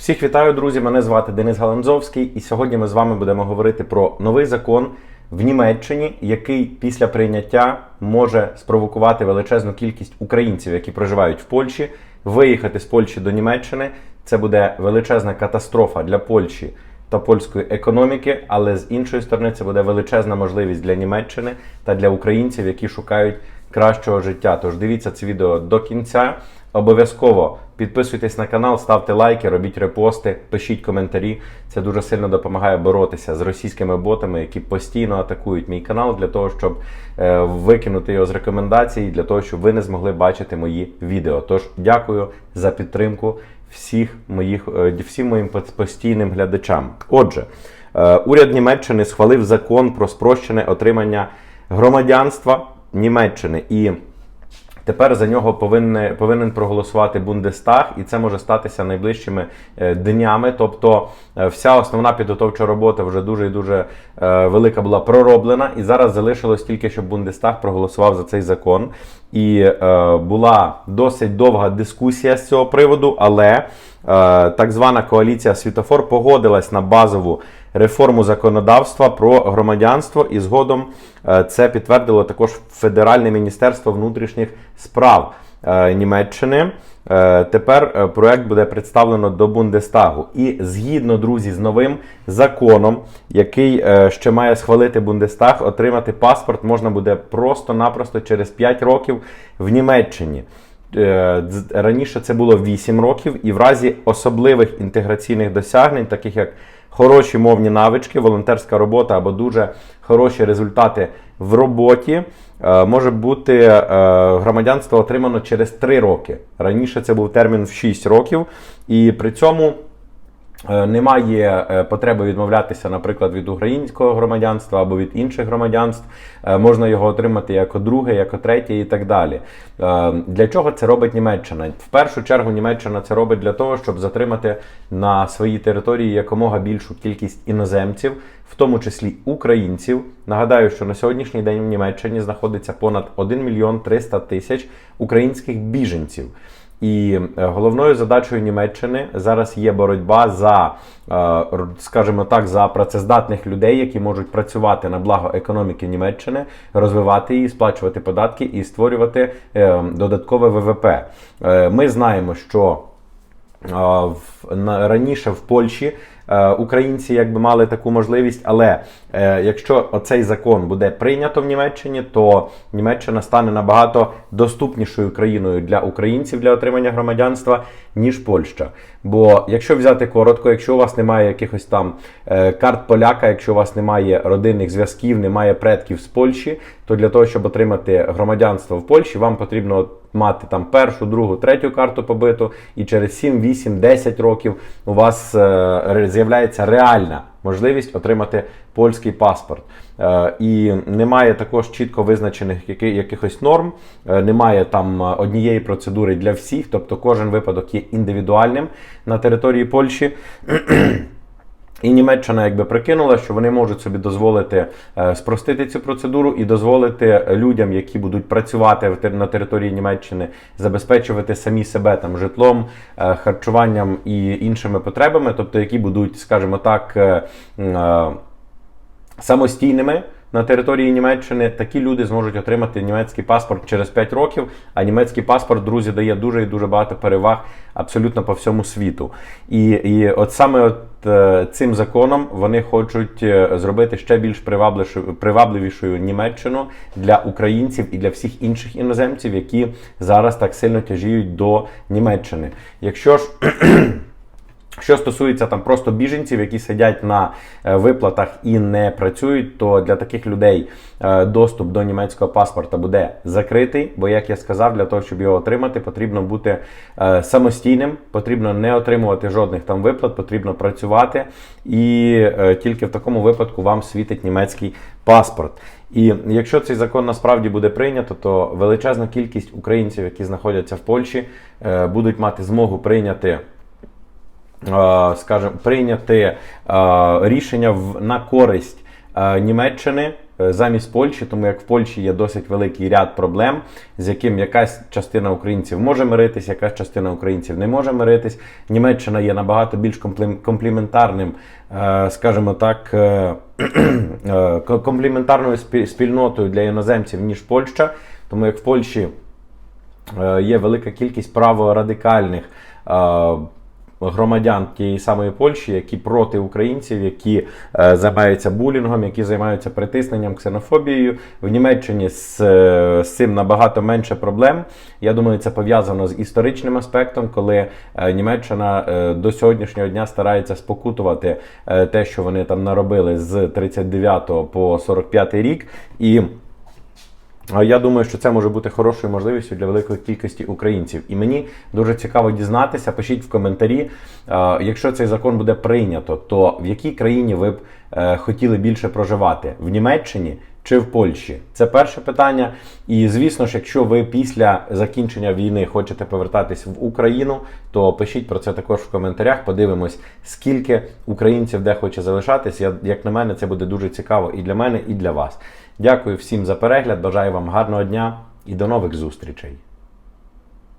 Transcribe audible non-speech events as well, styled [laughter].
Всіх вітаю, друзі! Мене звати Денис Галанзовський, і сьогодні ми з вами будемо говорити про новий закон в Німеччині, який після прийняття може спровокувати величезну кількість українців, які проживають в Польщі, виїхати з Польщі до Німеччини. Це буде величезна катастрофа для Польщі та польської економіки, але з іншої сторони, це буде величезна можливість для Німеччини та для українців, які шукають кращого життя. Тож дивіться це відео до кінця. Обов'язково підписуйтесь на канал, ставте лайки, робіть репости, пишіть коментарі. Це дуже сильно допомагає боротися з російськими ботами, які постійно атакують мій канал для того, щоб е, викинути його з рекомендацій, для того, щоб ви не змогли бачити мої відео. Тож дякую за підтримку всіх моїх е, всім моїм постійним глядачам. Отже, е, уряд Німеччини схвалив закон про спрощене отримання громадянства Німеччини і. Тепер за нього повинен, повинен проголосувати Бундестаг, і це може статися найближчими е, днями. Тобто е, вся основна підготовча робота вже дуже і дуже е, велика була пророблена. І зараз залишилось тільки, щоб Бундестаг проголосував за цей закон. І е, була досить довга дискусія з цього приводу, але е, так звана коаліція Світофор погодилась на базову реформу законодавства про громадянство, і згодом е, це підтвердило також Федеральне міністерство внутрішніх справ е, Німеччини. Е, Тепер проект буде представлено до Бундестагу. І згідно, друзі, з новим законом, який ще має схвалити Бундестаг, отримати паспорт можна буде просто-напросто через 5 років в Німеччині. Раніше це було 8 років, і в разі особливих інтеграційних досягнень, таких як хороші мовні навички, волонтерська робота або дуже хороші результати в роботі, е, може бути е, громадянство отримано через 3 роки. Раніше це був термін в 6 років, і при цьому. Е, Немає е, потреби відмовлятися, наприклад, від українського громадянства або від інших громадянств. Е, Можна його отримати як друге, як третє і так далі. Для чого це робить Німеччина? В першу чергу Німеччина це робить для того, щоб затримати на своїй території якомога більшу кількість іноземців, в тому числі українців. Нагадаю, що на сьогоднішній день в Німеччині знаходиться понад 1 мільйон 300 тисяч українських біженців. І е, головною задачею Німеччини зараз є боротьба за, е, скажімо так, за працездатних людей, які можуть працювати на благо економіки Німеччини, розвивати її, сплачувати податки і створювати е, додаткове ВВП. Ми знаємо, що в- на- раніше в Польщі українці якби мали таку можливість, але е, якщо оцей закон буде прийнято в Німеччині, то Німеччина стане набагато доступнішою країною для українців для отримання громадянства, ніж Польща. Бо якщо взяти коротко, якщо у вас немає якихось там е, карт поляка, якщо у вас немає родинних зв'язків, немає предків з Польщі, то для того, щоб отримати громадянство в Польщі, вам потрібно мати там першу, другу, третю карту побиту, і через 7, 8, 10 років у вас е, ре- з'являється реальна можливість отримати польський паспорт. Е, і немає також чітко визначених якихось норм, е, немає там е, однієї процедури для всіх, тобто кожен випадок є індивідуальним на території Польщі. І Німеччина якби прикинула, що вони можуть собі дозволити е, спростити цю процедуру і дозволити людям, які будуть працювати на території Німеччини, забезпечувати самі себе там житлом, е, харчуванням і іншими потребами, тобто які будуть, скажімо так, е, самостійними на території Німеччини, такі люди зможуть отримати німецький паспорт через 5 років. А німецький паспорт, друзі, дає дуже і дуже багато переваг абсолютно по всьому світу. І, і от саме от е, цим законом вони хочуть е, зробити ще більш привабливішою, привабливішою Німеччину для українців і для всіх інших іноземців, які зараз так сильно тяжіють до Німеччини. Якщо ж що стосується там просто біженців, які сидять на е, виплатах і не працюють, то для таких людей е, доступ до німецького паспорта буде закритий. Бо, як я сказав, для того, щоб його отримати, потрібно бути е, самостійним, потрібно не отримувати жодних там виплат, потрібно працювати, і тільки в такому випадку вам світить німецький паспорт. І якщо цей закон насправді буде прийнято, то величезна кількість українців, які знаходяться в Польщі, будуть мати змогу прийняти скажімо, прийняти е, рішення на користь е, Німеччини е, замість Польщі, тому як в Польщі є досить великий ряд проблем, з яким якась частина українців може миритись, якась частина українців не може миритись. Німеччина є набагато більш комплім- компліментарним, е, скажімо так, е, [clears throat] е, ко- компліментарною спі- спільнотою для іноземців, ніж Польща. Тому як в Польщі е, є велика кількість праворадикальних е, громадян тієї самої Польщі, які проти українців, які е, займаються булінгом, які займаються притисненням, ксенофобією. В Німеччині з, е, з цим набагато менше проблем. Я думаю, це пов'язано з історичним аспектом, коли е, Німеччина е, до сьогоднішнього дня старається спокутувати е, те, що вони там наробили з 39 по 45 рік. І Я думаю, що це може бути хорошою можливістю для великої кількості українців. І мені дуже цікаво дізнатися. Пишіть в коментарі, якщо цей закон буде прийнято, то в якій країні ви б е, хотіли більше проживати? В Німеччині чи в Польщі? Це перше питання. І звісно ж, якщо ви після закінчення війни хочете повертатись в Україну, то пишіть про це також в коментарях. Подивимось, скільки українців де хоче залишатись. Як на мене, це буде дуже цікаво і для мене, і для вас. Дякую всім за перегляд. Бажаю вам гарного дня і до нових зустрічей.